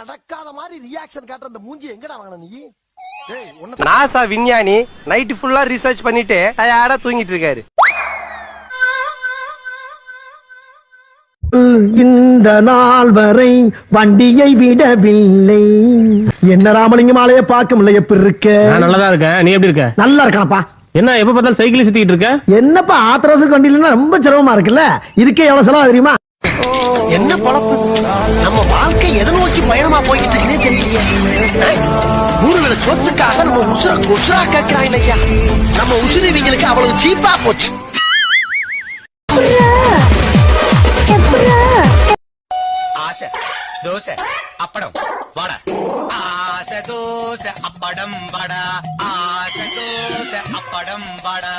நடக்காத மாதிரி ரியாக்ஷன் காட்டுற அந்த மூஞ்சி எங்கடா வாங்கின நீ? நாசா விஞ்ஞானி நைட்டு ஃபுல்லா ரிசர்ச் பண்ணிட்டு டயர்டா தூங்கிட்டு இருக்காரு. இந்த நாள் வரை வண்டியை விடவில்லை. என்ன ராமலிங்கம் ஆலைய பார்க்க முடியல எப்படி இருக்க? நல்லதா இருக்கேன் நீ எப்படி இருக்க? நல்லா இருக்கானப்பா என்ன எப்ப பார்த்தாலும் சைக்கிள் சுத்திட்டு இருக்க? என்னப்பா ஆத்திரவசம் வண்டி இல்லைன்னா ரொம்ப சிரமமா இருக்குல்ல? இதுக்கே எவ்வளவு செலவு தெரியுமா? என்ன பழப்பு? நம்ம வாழ்க்கை எதை நோக்கி பயணமா போய்கிட்டு இருக்குன்னே தெரியலையே மூணு சொத்துக்காக நம்ம உசுர உசுரா கேட்கிறாங்க இல்லையா? நம்ம உசுறு இவங்களுக்கு அவ்வளவு சீப்பா போச்சு. ஆசை தோசை அப்படம். வடை. ஆசை தோசை அப்படம் வடை. ஆசை தோசை அப்படம் வடை.